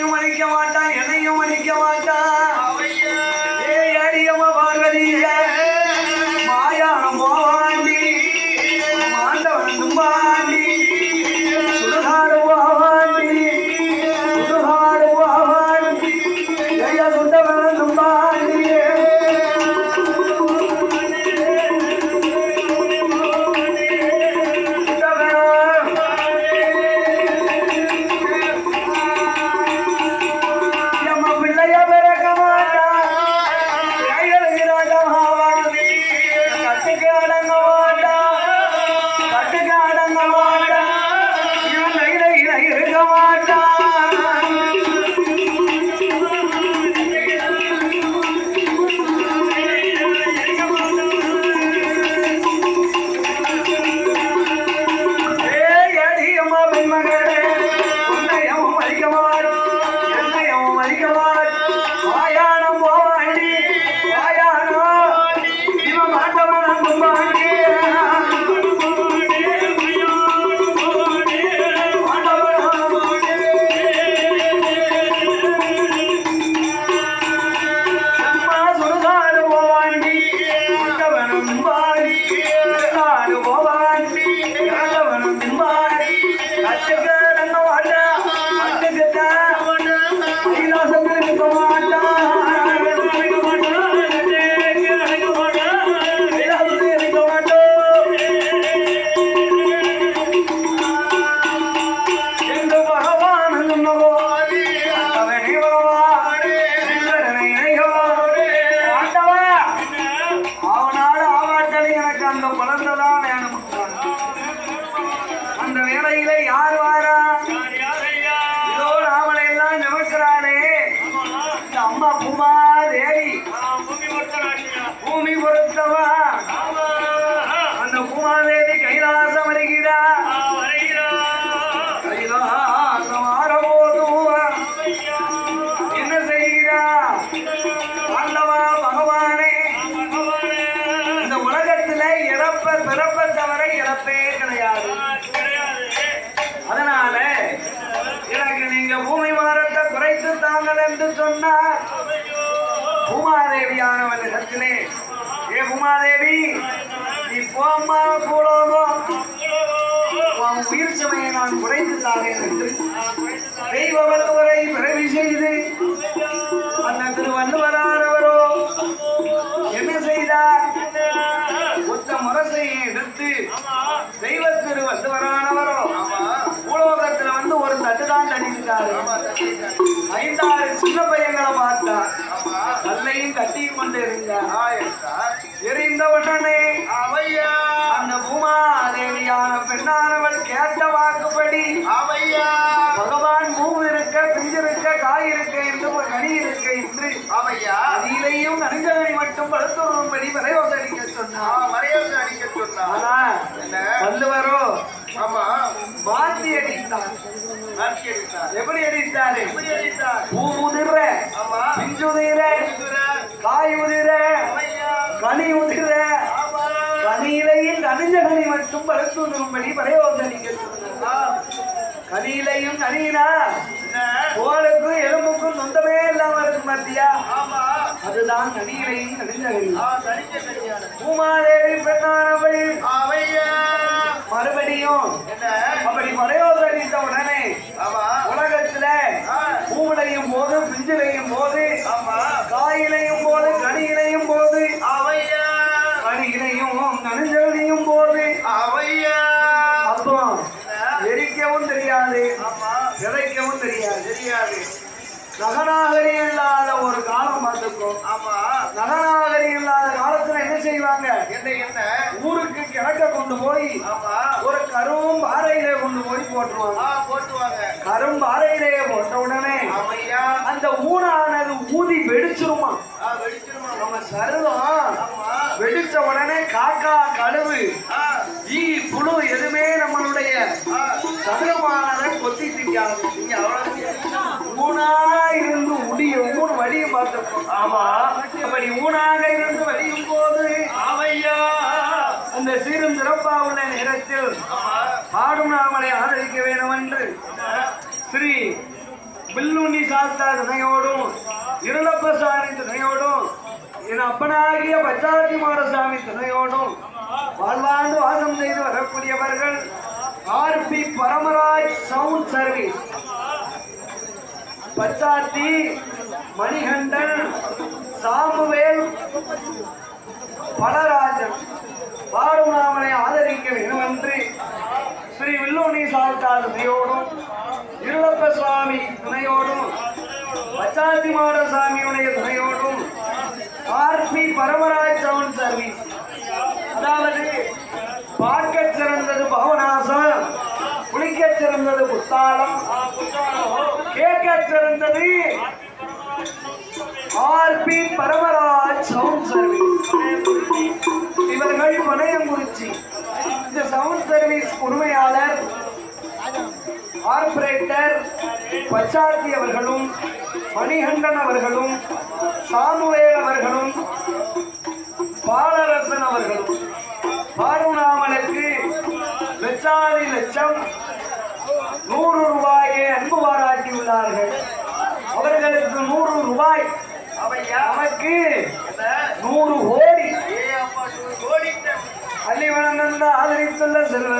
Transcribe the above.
உன்னையும் மன்னிக்க மாட்டான் என்னையும் எனக்கு வேணும் அந்த வேலையில யார் வாரா? இதோ நாமளை எல்லாம் நினைக்கிறானே இந்த அம்மா பூமா தேவி. வைத்து தாங்கள் என்று சொன்னார். உமாதேவியானவன் இடத்திலே ஏ உமாதேவி நீ போம்மா பூலோகம். உன் உயிர் சுமையை நான் குறைத்து தாரேன் என்று தெய்வ வல்லுவரை பிறவி செய்து அந்த திருவள்ளுவரானவரோ என்ன செய்தார்? ஒத்த முரசையை எடுத்து தெய்வ திருவள்ளுவரானவரோ தான் தட்டிட்டாரு ஐந்தாறு சின்ன பையங்களை பார்த்தார். கல்லையும் கட்டியும் கொண்டு இருந்தார் எரிந்த உடனே அந்த பூமாதேவியான பெண்ணானவள் கேட்ட வாக்குப்படி பகவான் பூ இருக்க பிஞ்சிருக்க காய் இருக்க என்று ஒரு கனி இருக்க என்று அதிலையும் நடுங்கவனை மட்டும் படுத்துவரும்படி வரையோசடிக்க சொன்னார். ஆனா வள்ளுவரோ மாற்றி அடித்தார். எப்படி அடித்தாரு? பூ உதிர பிஞ்சுதிர காய் உதிர கனி உதிர. கனியிலையும் நனிஞ்ச கனி மட்டும் படுத்துவரும்படி வரையோசடிக்க சொன்னார் கனியிலையும் நனினா தோலுக்கும் எலும்புக்கும் சொந்தமே இல்லாம இருக்கு பாத்தியா? அதுதான் கனியிலையும் நனிஞ்ச கனி. பூமாதேவி பெண்ணானவள் மறுபடியும் அப்படி மறையோதரித்த உடனே உலகத்துல பூவிலையும் போது பிஞ்சிலையும் போது காயிலையும் போது இல்லாத ஒரு காலம் பார்த்துக்கோ நகநாகரி இல்லாத காலத்துல என்ன செய்வாங்க? ஊருக்கு கிழக்க கொண்டு போய் ஒரு கரும் பாறையில கொண்டு போய் போட்டுருவாங்க. கரும் பாறையிலேயே போட்ட உடனே அந்த ஊனானது ஊதி வெடிச்சிருமா? நம்ம சருதம் வெடிச்ச உடனே காக்கா கழுவு. ஈ புழு எதுவுமே நம்மளுடைய சதுரமானதை கொத்தி நீங்க அவ்வளவு ஊனா இருந்து உடிய ஊன் வழியும் பார்த்திருக்கோம் ஆமா. அப்படி ஊனாக இருந்து வழியும் போது அந்த சீரும் சிறப்பா உள்ள நேரத்தில் ஆடும் நாமலை ஆதரிக்க வேண்டும் என்று ஸ்ரீ வில்ல வில்லுண்ணி சாஸ்தா துணையோடும் இருளப்ப சாமி துணையோடும் என் அப்பனாகிய பச்சாத்தி மாடசாமி துணையோடும் வாழ்வாண்டு வாசம் செய்து வரக்கூடியவர்கள் RP Paramaraj sound service. பச்சாத்தி Manikandan Samuel Balarajan. பாடுநாமனை ஆதரிக்க வேண்டுமென்று ஸ்ரீ வில்லோனி சால்தா துணையோடும் இருளப்ப சுவாமி துணையோடும் பச்சாத்தி மாட சாமியுடைய துணையோடும் ஆர்பி பரமராஜ் சவுண்ட் சர்வீஸ் அதாவது பார்க்க சிறந்தது பவனாசம் குளிக்க சிறந்தது புத்தாளம் கேட்கச் சிறந்தது ஆர்பி பரமராஜ் சவுண்ட் சர்வீஸ். இவர்கள் பனையங்குறிச்சி இந்த சவுண்ட் சர்வீஸ் உரிமையாளர் ஆர்பரேட்டர் பச்சார்த்தி அவர்களும் மணிகண்டன் அவர்களும் சாமுவேல் அவர்களும் பாலரசன் அவர்களும். பாருணாமலுக்கு லட்சாதி லட்சம் நூறு ரூபாயை அன்பு பாராட்டியுள்ளார்கள். அவர்களுக்கு நூறு ரூபாய். நமக்கு நூறு கோடி. அள்ளிவனந்த ஆதரித்துள்ள செல்வ